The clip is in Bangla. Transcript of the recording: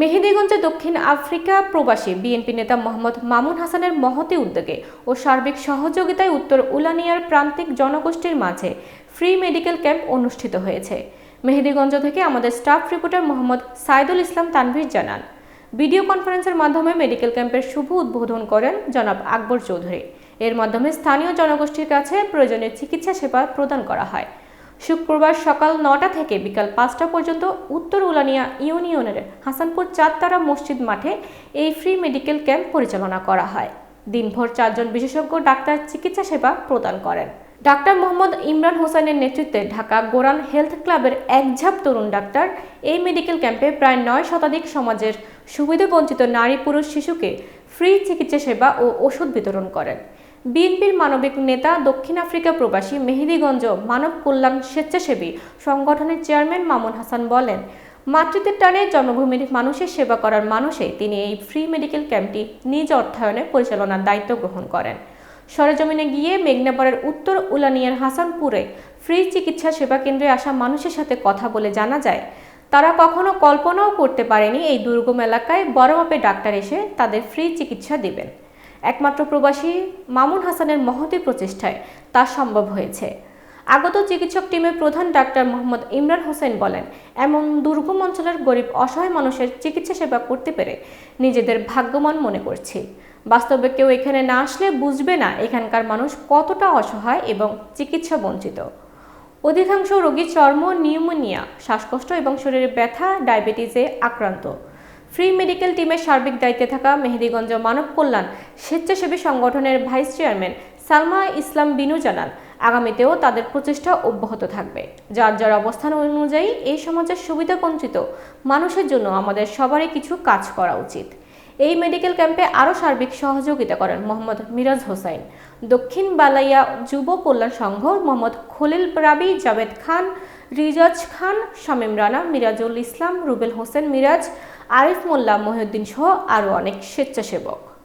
মেহেদিগঞ্জে দক্ষিণ আফ্রিকা প্রবাসী বিএনপি নেতা মোহাম্মদ মামুন হাসানের মহতি উদ্যোগে ও সার্বিক সহযোগিতায় উত্তর উলানিয়ার প্রান্তিক জনগোষ্ঠীর মাঝে ফ্রি মেডিকেল ক্যাম্প অনুষ্ঠিত হয়েছে। মেহেদিগঞ্জ থেকে আমাদের স্টাফ রিপোর্টার মোহাম্মদ সাইদুল ইসলাম তানভীর জানান। ভিডিও কনফারেন্সের মাধ্যমে মেডিকেল ক্যাম্পের শুভ উদ্বোধন করেন জনাব আকবর চৌধুরী। এর মাধ্যমে স্থানীয় জনগোষ্ঠীর কাছে প্রয়োজনীয় চিকিৎসা সেবা প্রদান করা হয়। শুক্রবার সকাল নটা থেকে বিকাল পাঁচটা পর্যন্ত উত্তর উলানিয়া ইউনিয়নের হাসানপুর চাঁদতারা মসজিদ মাঠে এই ফ্রি মেডিকেল ক্যাম্প পরিচালনা করা হয়। দিনভর চারজন বিশেষজ্ঞ ডাক্তার চিকিৎসা সেবা প্রদান করেন। ডাক্তার মোহাম্মদ ইমরান হোসেনের নেতৃত্বে ঢাকা গোরান হেলথ ক্লাবের একঝাপ তরুণ ডাক্তার এই মেডিকেল ক্যাম্পে প্রায় নয় শতাধিক সমাজের সুবিধাবঞ্চিত নারী পুরুষ শিশুকে ফ্রি চিকিৎসা সেবা ও ওষুধ বিতরণ করেন। বিএনপির মানবিক নেতা, দক্ষিণ আফ্রিকা প্রবাসী মেহেদিগঞ্জ মানব কল্যাণ স্বেচ্ছাসেবী সংগঠনের চেয়ারম্যান মামুন হাসান বলেন, মাতৃত্বের টানে জন্মভূমির মানুষের সেবা করার মানুষে তিনি এই ফ্রি মেডিকেল ক্যাম্পটি নিজ অর্থায়নে পরিচালনার দায়িত্ব গ্রহণ করেন। সরেজমিনে গিয়ে মেঘনাপাড়ের উত্তর উলানিয়ার হাসানপুরে ফ্রি চিকিৎসা সেবা কেন্দ্রে আসা মানুষের সাথে কথা বলে জানা যায়, তারা কখনো কল্পনাও করতে পারেনি এই দুর্গম এলাকায় বড় মাপে ডাক্তার এসে তাদের ফ্রি চিকিৎসা দিবেন। একমাত্র প্রবাসী মামুন হাসানের মহতি প্রচেষ্টায় তা সম্ভব হয়েছে। আগত চিকিৎসক টিমের প্রধান ডাক্তার মোহাম্মদ ইমরান হোসেন বলেন, এমন দুর্গম অঞ্চলের গরিব অসহায় মানুষের চিকিৎসা সেবা করতে পেরে নিজেদের ভাগ্যমান মনে করছি। বাস্তবে কেউ এখানে না আসলে বুঝবে না এখানকার মানুষ কতটা অসহায় এবং চিকিৎসা বঞ্চিত। অধিকাংশ রোগী চর্ম, নিউমোনিয়া, শ্বাসকষ্ট এবং শরীরে ব্যথা, ডায়াবেটিসে আক্রান্ত। ফ্রি মেডিকেল টিমের সার্বিক দায়িত্বে থাকা মেহেদিগঞ্জ মানব কল্যাণ স্বেচ্ছাসেবী সংগঠনের ভাইস চেয়ারম্যান সালমা ইসলাম বিনু জানান, আগামীতেও তাদের প্রচেষ্টা অব্যাহত থাকবে। যার যার অবস্থান অনুযায়ী এই সমাজের সুবিধা বঞ্চিত মানুষের জন্য আমাদের সবারই কিছু কাজ করা উচিত। এই মেডিকেল ক্যাম্পে আরও সার্বিক সহযোগিতা করেন মোহাম্মদ মিরাজ হোসাইন। দক্ষিণ বালাইয়া যুব কল্যাণ সংঘ মোহাম্মদ খলিল রাবি, জাভেদ খান, রিজাজ খান, শামীম রানা, মিরাজুল ইসলাম, রুবেল হোসেন মিরাজ, আরিফ মোল্লা মহিউদ্দিন সহ আরও অনেক স্বেচ্ছাসেবক।